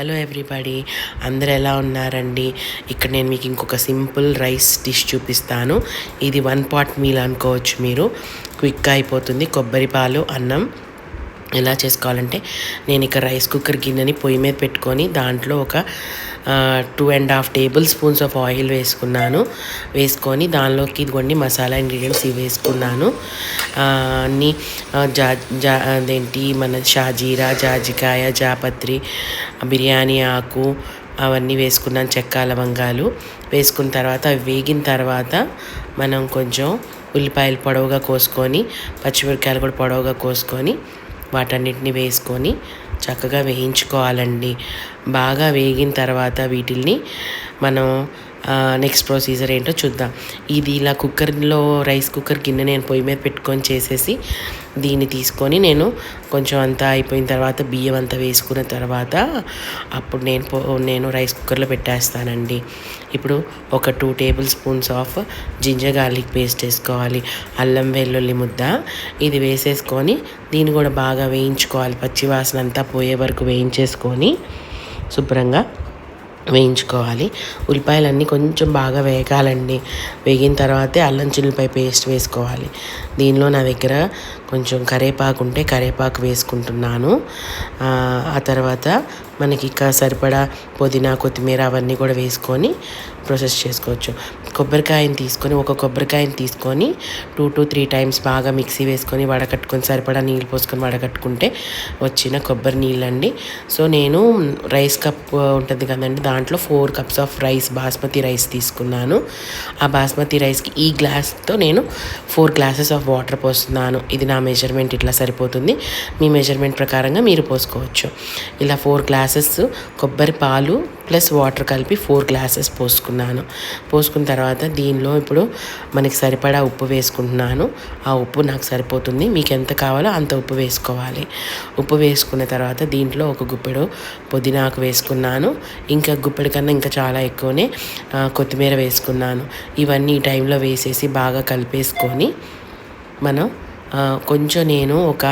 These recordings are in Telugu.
హలో ఎవ్రీబడి అందరు ఎలా ఉన్నారండి? ఇక్కడ నేను మీకు ఇంకొక సింపుల్ రైస్ డిష్ చూపిస్తాను. ఇది వన్ పాట్ మీల్ అనుకోవచ్చు మీరు. క్విక్గా అయిపోతుంది. కొబ్బరి పాలు అన్నం ఎలా చేసుకోవాలంటే నేను ఇక్కడ రైస్ కుక్కర్ గిన్నెని పొయ్యి మీద పెట్టుకొని దాంట్లో ఒక two and half tablespoons of oil వేసుకున్నాను. వేసుకొని దానిలోకి ఇదిగోండి మసాలా ఇంగ్రీడియంట్స్ ఇవి వేసుకున్నాను. అన్ని అన్నీ జా జా అదేంటి మన షాజీరా జాజికాయ జాపత్రి బిర్యానీ ఆకు అవన్నీ వేసుకున్నాను చెక్క లవంగాలు. వేసుకున్న తర్వాత అవి వేగిన తర్వాత మనం కొంచెం ఉల్లిపాయలు పొడవుగా కోసుకొని పచ్చిమిరపకాయలు కూడా పొడవుగా కోసుకొని వాటన్నిటిని వేసుకొని చక్కగా వేయించుకోవాలండి. బాగా వేగిన తర్వాత వీటిల్ని మనం నెక్స్ట్ ప్రొసీజర్ ఏంటో చూద్దాం. ఇది ఇలా కుక్కర్లో రైస్ కుక్కర్ గిన్నె నేను పొయ్యి మీద పెట్టుకొని చేసేసి దీన్ని తీసుకొని నేను కొంచెం అంతా అయిపోయిన తర్వాత బియ్యం అంతా వేసుకున్న తర్వాత అప్పుడు నేను పో నేను రైస్ కుక్కర్లో పెట్టేస్తానండి. ఇప్పుడు ఒక two tablespoons of ginger garlic paste వేసుకోవాలి. అల్లం వెల్లుల్లి ముద్ద ఇది వేసేసుకొని దీన్ని కూడా బాగా వేయించుకోవాలి. పచ్చివాసన అంతా పోయే వరకు వేయించేసుకొని శుభ్రంగా వేయించుకోవాలి. ఉల్లిపాయలన్నీ కొంచెం బాగా వేగాలండి. వేగిన తర్వాతే అల్లం చిల్లిపాయ పేస్ట్ వేసుకోవాలి. దీనిలో నా దగ్గర కొంచెం కరేపాకు ఉంటే కరేపాకు వేసుకుంటున్నాను. ఆ, తర్వాత మనకి ఇంకా సరిపడా పుదీనా కొత్తిమీర అవన్నీ కూడా వేసుకొని ప్రాసెస్ చేసుకోవచ్చు. కొబ్బరికాయని తీసుకొని ఒక కొబ్బరికాయని తీసుకొని టూ టు త్రీ టైమ్స్ బాగా మిక్సీ వేసుకొని వడకట్టుకొని సరిపడా నీళ్ళు పోసుకొని వడకట్టుకుంటే వచ్చిన కొబ్బరి నీళ్ళండి. సో నేను రైస్ కప్ ఉంటుంది కదండి దాంట్లో four cups of rice basmati rice తీసుకున్నాను. ఆ బాస్మతి రైస్కి ఈ గ్లాస్తో నేను ఫోర్ గ్లాసెస్ ఆఫ్ వాటర్ పోస్తున్నాను. ఇది నా మెజర్మెంట్ ఇట్లా సరిపోతుంది. మీ మెజర్మెంట్ ప్రకారంగా మీరు పోసుకోవచ్చు. ఇలా ఫోర్ గ్లాసెస్ కొబ్బరి పాలు ప్లస్ వాటర్ కలిపి ఫోర్ గ్లాసెస్ పోసుకున్నాను. పోసుకున్న తర్వాత దీనిలో ఇప్పుడు మనకి సరిపడా ఉప్పు వేసుకుంటున్నాను. ఆ ఉప్పు నాకు సరిపోతుంది. మీకు ఎంత కావాలో అంత ఉప్పు వేసుకోవాలి. ఉప్పు వేసుకున్న తర్వాత దీంట్లో ఒక గుప్పెడు పుదీనాకు వేసుకున్నాను. ఇంకా గుప్పెడు కన్నా ఇంకా చాలా ఎక్కువనే కొత్తిమీర వేసుకున్నాను. ఇవన్నీ ఈ టైంలో వేసేసి బాగా కలిపేసుకొని మనం కొంచెం నేను ఒక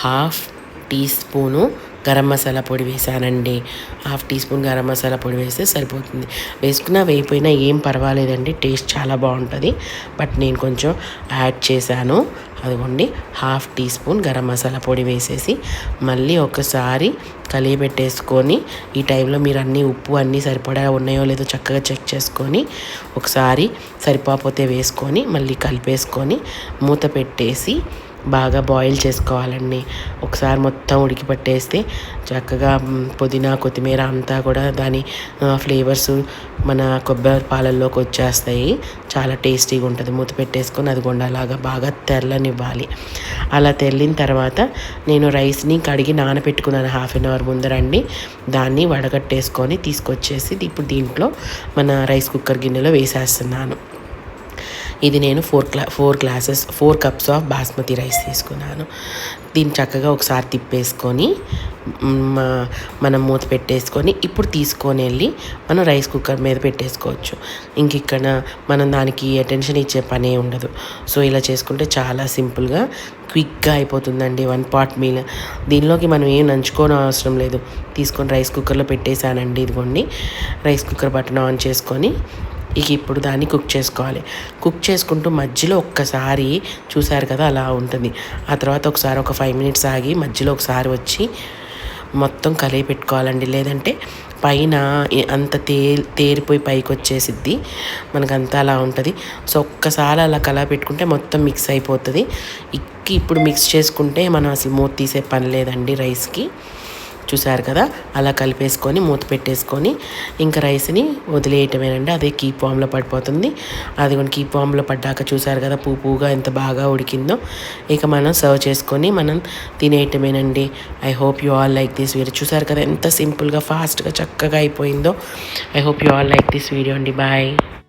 half teaspoon garam masala పొడి వేసానండి. Half teaspoon garam masala పొడి వేస్తే సరిపోతుంది. వేసుకున్నా వేయిపోయినా ఏం పర్వాలేదండి. టేస్ట్ చాలా బాగుంటుంది. బట్ నేను కొంచెం యాడ్ చేశాను. అదిగోండి. Half teaspoon garam masala పొడి వేసేసి మళ్ళీ ఒకసారి కలియబెట్టేసుకొని ఈ టైంలో మీరు అన్నీ ఉప్పు అన్నీ సరిపడా ఉన్నాయో లేదో చక్కగా చెక్ చేసుకొని ఒకసారి సరిపోతే వేసుకొని మళ్ళీ కలిపేసుకొని మూత పెట్టేసి బాగా బాయిల్ చేసుకోవాలండి. ఒకసారి మొత్తం ఉడికి పట్టేస్తే చక్కగా పుదీనా కొత్తిమీర అంతా కూడా దాని ఫ్లేవర్స్ మన కొబ్బరి పాలల్లోకి వచ్చేస్తాయి. చాలా టేస్టీగా ఉంటుంది. మూత పెట్టేసుకొని అది అలాగా బాగా తెల్లనివ్వాలి అలా తెల్లిన తర్వాత నేను రైస్ని కడిగి నానబెట్టుకున్నాను. హాఫ్ అన్ అవర్ ముందరండి దాన్ని వడగట్టేసుకొని తీసుకొచ్చేసి ఇప్పుడు దీంట్లో మన రైస్ కుక్కర్ గిన్నెలో వేసేస్తున్నాను. ఇది నేను ఫోర్ క్లా four glasses four cups of basmati rice తీసుకున్నాను. దీన్ని చక్కగా ఒకసారి తిప్పేసుకొని మనం మూత పెట్టేసుకొని ఇప్పుడు తీసుకొని వెళ్ళి మనం రైస్ కుక్కర్ మీద పెట్టేసుకోవచ్చు. ఇంక ఇక్కడ మనం దానికి అటెన్షన్ ఇచ్చే పనే ఉండదు. సో ఇలా చేసుకుంటే చాలా సింపుల్గా క్విక్గా అయిపోతుందండి వన్ పాట్ మీల్. దీనిలోకి మనం ఏం నంచుకోని అవసరం లేదు. తీసుకొని రైస్ కుక్కర్లో పెట్టేశానండి ఇదిగోండి. రైస్ కుక్కర్ బటన్ ఆన్ చేసుకొని ఇక ఇప్పుడు దాన్ని కుక్ చేసుకోవాలి. కుక్ చేసుకుంటూ మధ్యలో ఒక్కసారి చూసారు కదా అలా ఉంటుంది. ఆ తర్వాత ఒకసారి ఒక ఫైవ్ మినిట్స్ ఆగి మధ్యలో ఒకసారి వచ్చి మొత్తం కలిగి పెట్టుకోవాలండి. లేదంటే పైన అంత తే తేరిపోయి పైకి వచ్చేసిద్ది మనకంతా అలా ఉంటుంది. సో ఒక్కసారి అలా కలా పెట్టుకుంటే మొత్తం మిక్స్ అయిపోతుంది. ఇక్కి ఇప్పుడు మిక్స్ చేసుకుంటే మనం అసలు మూత తీసే పని లేదండి రైస్కి. చూసారు కదా? అలా కలిపేసుకొని మూత పెట్టేసుకొని ఇంకా రైస్ని వదిలేయటమేనండి. అదే కీ వామ్లో పడిపోతుంది. అది కూడా కీ వామ్లో పడ్డాక చూసారు కదా పూ పూగా ఎంత బాగా ఉడికిందో. ఇక మనం సర్వ్ చేసుకొని మనం తినేయటమేనండి. I hope you all like this video చూసారు కదా ఎంత సింపుల్గా ఫాస్ట్గా చక్కగా అయిపోయిందో. I hope you all like this video అండి. బాయ్